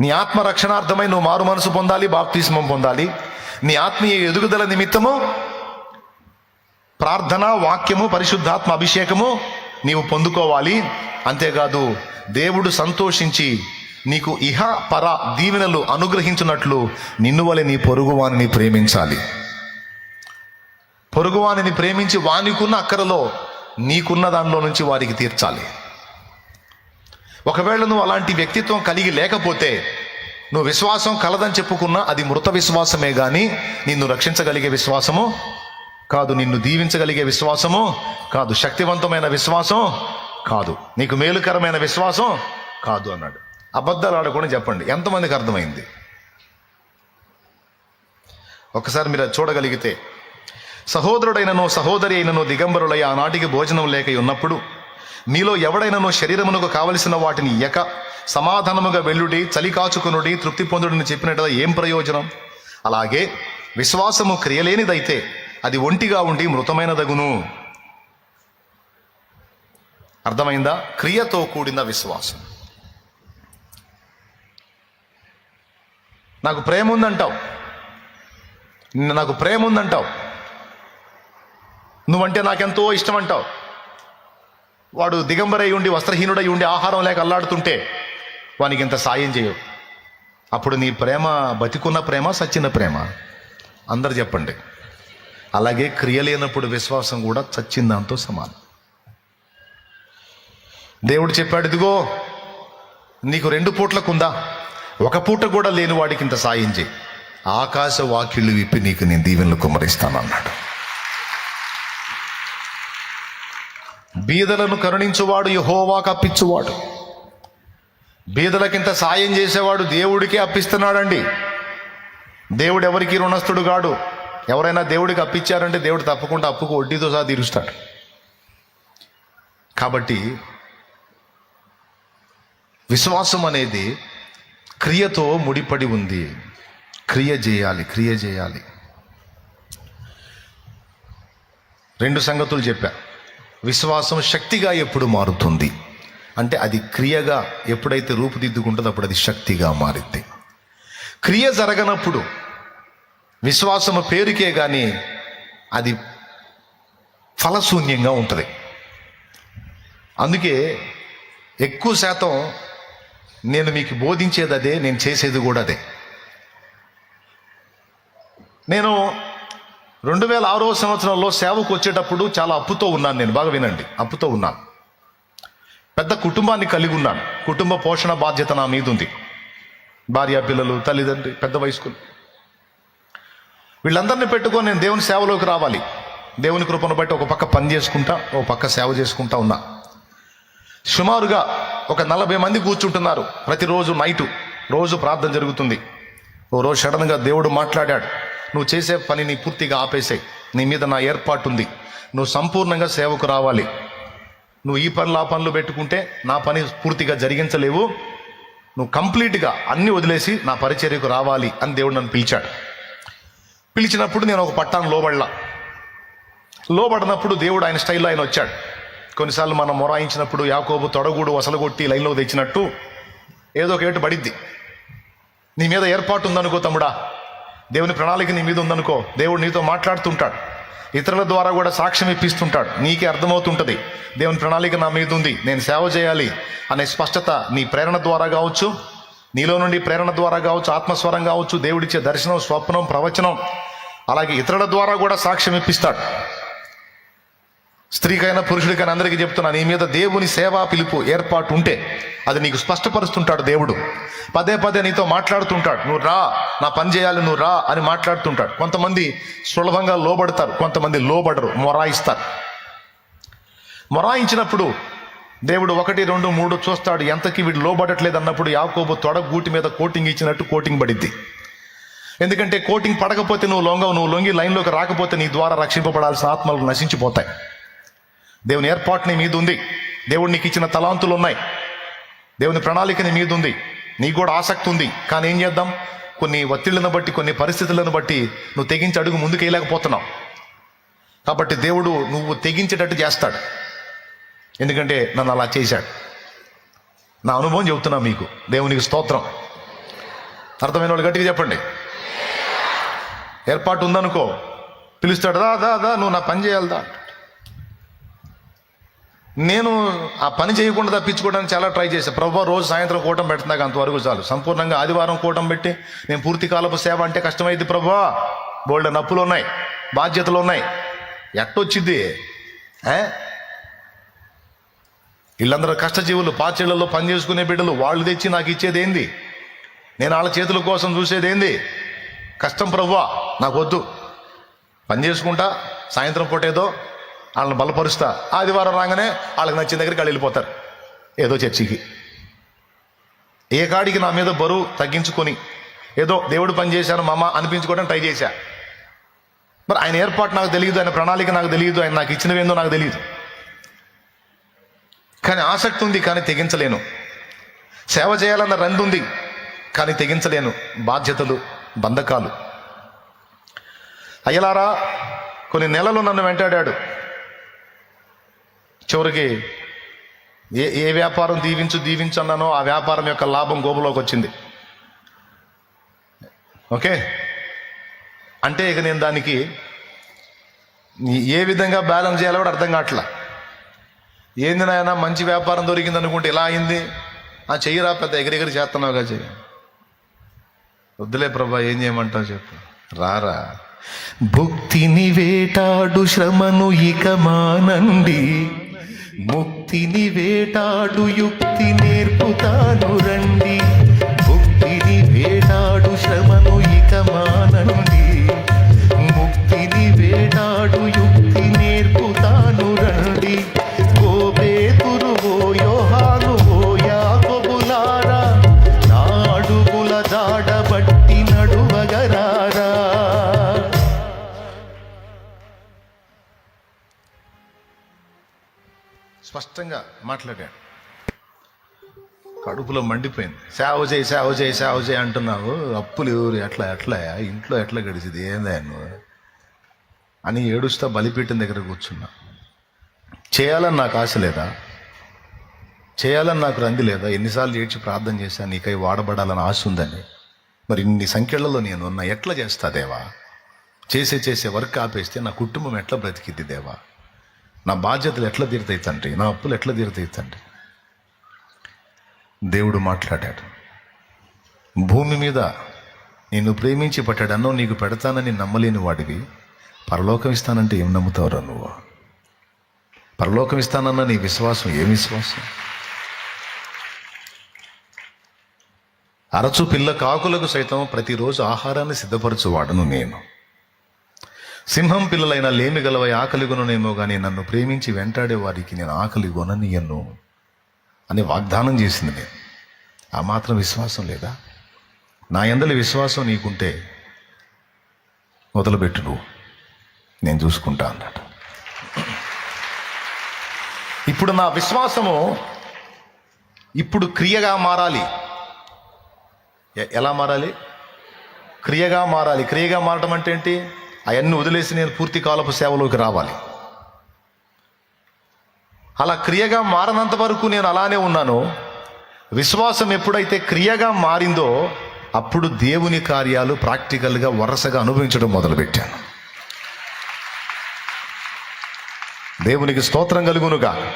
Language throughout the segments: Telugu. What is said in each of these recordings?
నీ ఆత్మ రక్షణార్థమై నువ్వు మారు మనసు పొందాలి బాప్తిస్మం పొందాలి. నీ ఆత్మీయ ఎదుగుదల నిమిత్తము ప్రార్థన వాక్యము పరిశుద్ధాత్మ అభిషేకము నీవు పొందుకోవాలి. అంతేకాదు దేవుడు సంతోషించి నీకు ఇహ పర దీవెనలు అనుగ్రహించినట్లు నిన్ను వలె నీ పొరుగువానిని ప్రేమించాలి. పొరుగువానిని ప్రేమించి వానికున్న అక్కరలో నీకున్న దానిలో నుంచి వారికి తీర్చాలి. ఒకవేళ నువ్వు అలాంటి వ్యక్తిత్వం కలిగి లేకపోతే నువ్వు విశ్వాసం కలదని చెప్పుకున్నా అది మృత విశ్వాసమే కానీ నిన్ను రక్షించగలిగే విశ్వాసము కాదు నిన్ను దీవించగలిగే విశ్వాసము కాదు శక్తివంతమైన విశ్వాసం కాదు నీకు మేలుకరమైన విశ్వాసం కాదు అన్నాడు. అబద్ధాలు ఆడకుండా చెప్పండి. ఎంతమందికి అర్థమైంది? ఒకసారి మీరు అది చూడగలిగితే సహోదరుడైనను సహోదరి అయినను దిగంబరులై ఆనాటికి భోజనం లేక ఉన్నప్పుడు మీలో ఎవడైనను శరీరమునకు కావలసిన వాటిని ఎక సమాధానముగా వెల్లుడి చలి కాచుకునుడి తృప్తి పొందుడని చెప్పినట్టుగా ఏం ప్రయోజనం? అలాగే విశ్వాసము క్రియలేనిదైతే అది ఒంటిగా ఉండి మృతమైనదగును. అర్థమైందా? క్రియతో కూడిన విశ్వాసం. నాకు ప్రేమ ఉందంటావు నాకు ప్రేమ ఉందంటావు నువ్వంటే నాకెంతో ఇష్టం అంటావు వాడు దిగంబరై ఉండి వస్త్రహీనుడై ఉండి ఆహారం లేక అల్లాడుతుంటే వానికి ఇంత సాయం చేయవు అప్పుడు నీ ప్రేమ బతికున్న ప్రేమ సచ్చిన ప్రేమ. అందరు చెప్పండి. అలాగే క్రియ లేనప్పుడు విశ్వాసం కూడా చచ్చిన దాంతో సమానం. దేవుడు చెప్పాడు ఇదిగో నీకు రెండు పూట్లకుందా? ఒక పూట కూడా లేని వాడికి ఇంత సాయం చేయి. ఆకాశ వాకిళ్ళు విప్పి నీకు నేను దీవెనలు అన్నాడు బీదలను కరుణించువాడు యహోవాకు కప్పించువాడు బీదలకింత సాయం చేసేవాడు దేవుడికే అప్పిస్తున్నాడండి. దేవుడు ఎవరికి రుణస్థుడు కాడు ఎవరైనా దేవుడికి అప్పించారంటే దేవుడు తప్పకుండా అప్పుకు వడ్డీతో సహా తీరుస్తాడు. కాబట్టి విశ్వాసం అనేది క్రియతో ముడిపడి ఉంది. క్రియ చేయాలి క్రియ చేయాలి. రెండు సంగతులు చెప్పారు విశ్వాసం శక్తిగా ఎప్పుడు మారుతుంది? అంటే అది క్రియగా ఎప్పుడైతే రూపుదిద్దుకుంటుందో అప్పుడు అది శక్తిగా మారింది క్రియ జరగనప్పుడు విశ్వాసము పేరుకే కానీ అది ఫలశూన్యంగా ఉంటుంది. అందుకే ఎక్కువ శాతం నేను మీకు బోధించేది అదే నేను చేసేది కూడా అదే. నేను రెండు వేల ఆరో సంవత్సరంలో సేవకు వచ్చేటప్పుడు చాలా అప్పుతో ఉన్నాను నేను. బాగా వినండి. అప్పుతో ఉన్నాను. పెద్ద కుటుంబాన్ని కలిగి ఉన్నాను. కుటుంబ పోషణ బాధ్యత నా మీద ఉంది. భార్య పిల్లలు తల్లిదండ్రి పెద్ద వయస్కులు. వీళ్ళందరినీ పెట్టుకొని నేను దేవుని సేవలోకి రావాలి. దేవుని కృపను బట్టి ఒక పక్క పని చేసుకుంటా ఒక పక్క సేవ చేసుకుంటా ఉన్నా. సుమారుగా ఒక నలభై మంది కూర్చుంటున్నారు ప్రతిరోజు నైటు. రోజు ప్రార్థన జరుగుతుంది. ఓ రోజు సడన్గా దేవుడు మాట్లాడాడు. నువ్వు చేసే పనిని పూర్తిగా ఆపేసాయి నీ మీద నా ఏర్పాటు ఉంది నువ్వు సంపూర్ణంగా సేవకు రావాలి. నువ్వు ఈ పనులు ఆ పనులు పెట్టుకుంటే నా పని పూర్తిగా జరిగించలేవు. నువ్వు కంప్లీట్గా అన్ని వదిలేసి నా పరిచర్యకు రావాలి అని దేవుడు నన్ను పిలిచాడు. పిలిచినప్పుడు నేను ఒక పట్టాను లోబడలా. లోబడినప్పుడు దేవుడు ఆయన స్టైల్లో ఆయన వచ్చాడు. కొన్నిసార్లు మనం మొరాయించినప్పుడు యాకోబు తొడగూడు వసలగొట్టి లైన్లో తెచ్చినట్టు ఏదో ఒక ఏటు పడిద్ది. నీ మీద ఏర్పాటు ఉందనుకో తమ్ముడా. దేవుని ప్రణాళిక నీ మీద ఉందనుకో దేవుడు నీతో మాట్లాడుతుంటాడు. ఇతరుల ద్వారా కూడా సాక్ష్యం ఇప్పిస్తుంటాడు. నీకే అర్థమవుతుంటుంది. దేవుని ప్రణాళిక నా మీద ఉంది నేను సేవ చేయాలి అనే స్పష్టత నీ ప్రేరణ ద్వారా కావచ్చు నీలో నుండి ప్రేరణ ద్వారా కావచ్చు ఆత్మస్వరం కావచ్చు దేవుడిచ్చే దర్శనం స్వప్నం ప్రవచనం అలాగే ఇతరుల ద్వారా కూడా సాక్ష్యం ఇప్పిస్తాడు. స్త్రీకైనా పురుషుడికైనా అందరికీ చెప్తున్నా నీ మీద దేవుని సేవా పిలుపు ఏర్పాటు ఉంటే అది నీకు స్పష్టపరుస్తుంటాడు దేవుడు. పదే పదే నీతో మాట్లాడుతుంటాడు నువ్వు రా నా పని చేయాలి నువ్వు రా అని మాట్లాడుతుంటాడు. కొంతమంది సులభంగా లోబడతారు కొంతమంది లోబడరు మొరాయిస్తారు. మొరాయించినప్పుడు దేవుడు ఒకటి రెండు మూడు చూస్తాడు ఎంతకి వీడు లోబడట్లేదు అన్నప్పుడు యాకోబు తొడ గూటి మీద కోటింగ్ ఇచ్చినట్టు కోటింగ్ పడిద్ది. ఎందుకంటే కోటింగ్ పడకపోతే నువ్వు లొంగవు నువ్వు లొంగి లైన్లోకి రాకపోతే నీ ద్వారా రక్షింపబడాల్సిన ఆత్మలు నశించిపోతాయి. దేవుని ఏర్పాటుని మీద ఉంది దేవుడు నీకు ఇచ్చిన తలాంతులు ఉన్నాయి దేవుని ప్రణాళికని మీద ఉంది నీకు కూడా ఆసక్తి ఉంది. కానీ ఏం చేద్దాం? కొన్ని ఒత్తిళ్ళను బట్టి కొన్ని పరిస్థితులను బట్టి నువ్వు తెగించి అడుగు ముందుకు వేయలేకపోతున్నావు. కాబట్టి దేవుడు నువ్వు తెగించేటట్టు చేస్తాడు. ఎందుకంటే నన్ను అలా చేశాడు. నా అనుభవం చెబుతున్నా మీకు. దేవునికి స్తోత్రం. అర్థమైన వాళ్ళు గట్టిగా చెప్పండి. ఏర్పాటు ఉందనుకో. పిలుస్తాడు దా దా దా నువ్వు నా పని చేయాలి దా. నేను ఆ పని చేయకుండా తప్పించుకోవడానికి చాలా ట్రై చేశాను ప్రభావ రోజు సాయంత్రం కూటం పెడుతున్నాక అంతవరకు చాలు. సంపూర్ణంగా ఆదివారం కూటం పెట్టి నేను పూర్తి కాలపు సేవ అంటే కష్టమైంది ప్రభా. బోల్డ్ నప్పులు ఉన్నాయి బాధ్యతలు ఉన్నాయి. ఎట్టొచ్చిద్ది? వీళ్ళందరూ కష్టజీవులు పాచేళ్ళలో పని చేసుకునే బిడ్డలు వాళ్ళు తెచ్చి నాకు ఇచ్చేది ఏంది నేను వాళ్ళ చేతుల కోసం చూసేది ఏంది కష్టం ప్రవ్వా నాకు వద్దు పని చేసుకుంటా సాయంత్రం పూట ఏదో వాళ్ళని బలపరుస్తా. ఆదివారం రాగానే వాళ్ళకి నచ్చిన దగ్గరికి వాళ్ళు వెళ్ళిపోతారు. ఏదో చర్చికి. ఏ కాడికి నా మీద బరువు తగ్గించుకొని ఏదో దేవుడు పని చేశాను మామ అనిపించుకోవడం ట్రై చేశా. మరి ఆయన ఏర్పాటు నాకు తెలియదు ఆయన ప్రణాళిక నాకు తెలియదు ఆయన నాకు ఇచ్చినవేందో నాకు తెలియదు. కానీ ఆసక్తి ఉంది కానీ తెగించలేను. సేవ చేయాలన్న రంది ఉంది కానీ తెగించలేను. బాధ్యతలు బంధకాలు. అయ్యలారా కొన్ని నెలలు నన్ను వెంటాడాడు. చివరికి ఏ ఏ వ్యాపారం దీవించు దీవించు అన్నానో ఆ వ్యాపారం యొక్క లాభం గోబులోకి వచ్చింది. ఓకే? అంటే ఇక నేను దానికి ఏ విధంగా బ్యాలెన్స్ చేయాలో కూడా అర్థం కావట్లా. ఏంది నాయన మంచి వ్యాపారం దొరికింది అనుకుంటే ఇలా అయింది? ఆ చెయ్యిరా పెద్ద ఎగిరెగిరి చేస్తున్నావుగా చెయ్యి. వద్దులే ప్రభా ఏం చేయమంటావు చెప్పు. రారా. భుక్తిని వేటాడు శ్రమను ఇక మానండి. ముక్తిని వేటాడు యుక్తి నేర్పుతాను రండి. ముక్తిని వేటాడు శ్రమను మాట్లాడాడు కడుపులో మండిపోయింది. సేవ చేయి సేవ చేయి సేవ చేయి అంటున్నావు. అప్పులు ఎవరు ఎట్లా ఎట్లా ఇంట్లో ఎట్లా గడిచింది? ఏందా నువ్వు అని ఏడుస్తా బలిపీఠం దగ్గర కూర్చున్నా. చేయాలని నాకు ఆశ లేదా? చేయాలని నాకు రంది లేదా? ఎన్నిసార్లు ఏడ్చి ప్రార్థన చేశాను నీకై వాడబడాలని ఆశ ఉందని. మరి ఇన్ని సంఖ్యలలో నేను ఉన్నా ఎట్లా చేస్తా దేవా? చేసే చేసే వర్క్ ఆపేస్తే నా కుటుంబం ఎట్లా బ్రతికిద్ది దేవా? నా బాధ్యతలు ఎట్లా తీరుతాయి తండ్రి? నా అప్పులు ఎట్లా తీరుతాయి తండ్రి? దేవుడు మాట్లాడాడు. భూమి మీద నిన్ను ప్రేమించి పట్టాడన్నో నీకు పెడతానని నమ్మలేని వాడివి. పరలోకం ఇస్తానంటే ఏం నమ్ముతావురా నువ్వు? పరలోకం ఇస్తానన్న నీ విశ్వాసం ఏం విశ్వాసం? అరచు పిల్ల కాకులకు సైతం ప్రతిరోజు ఆహారాన్ని సిద్ధపరచువాడను నేను. సింహం పిల్లలైన లేమి గలవై ఆకలి కొననేమో కానీ నన్ను ప్రేమించి వెంటాడే వారికి నేను ఆకలి కొననీయను అని వాగ్దానం చేసింది నేను. ఆ మాత్రం విశ్వాసం లేదా? నా ఎందలి విశ్వాసం నీకుంటే మొదలుపెట్టు నువ్వు. నేను చూసుకుంటా అన్నాడు. ఇప్పుడు నా విశ్వాసము ఇప్పుడు క్రియగా మారాలి. ఎ- ఎలా మారాలి? క్రియగా మారాలి. క్రియగా మారడం అంటే ఏంటి? అవన్నీ వదిలేసి నేను పూర్తి కాలపు సేవలోకి రావాలి. అలా క్రియగా మారనంత వరకు నేను అలానే ఉన్నాను. విశ్వాసం ఎప్పుడైతే క్రియగా మారిందో అప్పుడు దేవుని కార్యాలు ప్రాక్టికల్గా వరుసగా అనుభవించడం మొదలుపెట్టాను. దేవునికి స్తోత్రం కలుగునుగా.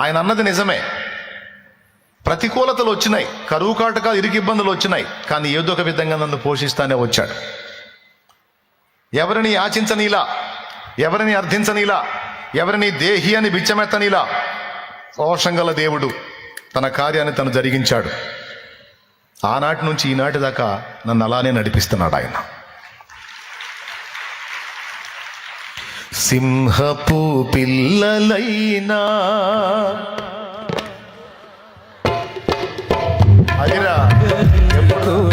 ఆయన అన్నది నిజమే. ప్రతికూలతలు వచ్చినాయి కరువు కాటకాలు ఇరుకు ఇబ్బందులు వచ్చినాయి కానీ ఏదో ఒక విధంగా నన్ను పోషిస్తానే వచ్చాడు. ఎవరిని యాచించనీలా? ఎవరిని అర్థించనీలా? ఎవరిని దేహి అని బిచ్చమెత్తనీలా? రోషంగల దేవుడు తన కార్యాన్ని తను జరిగించాడు. ఆనాటి నుంచి ఈనాటి దాకా నన్ను అలానే నడిపిస్తున్నాడు ఆయన. సింహపు పిల్లలైనా అదిరా. ఎప్పుడు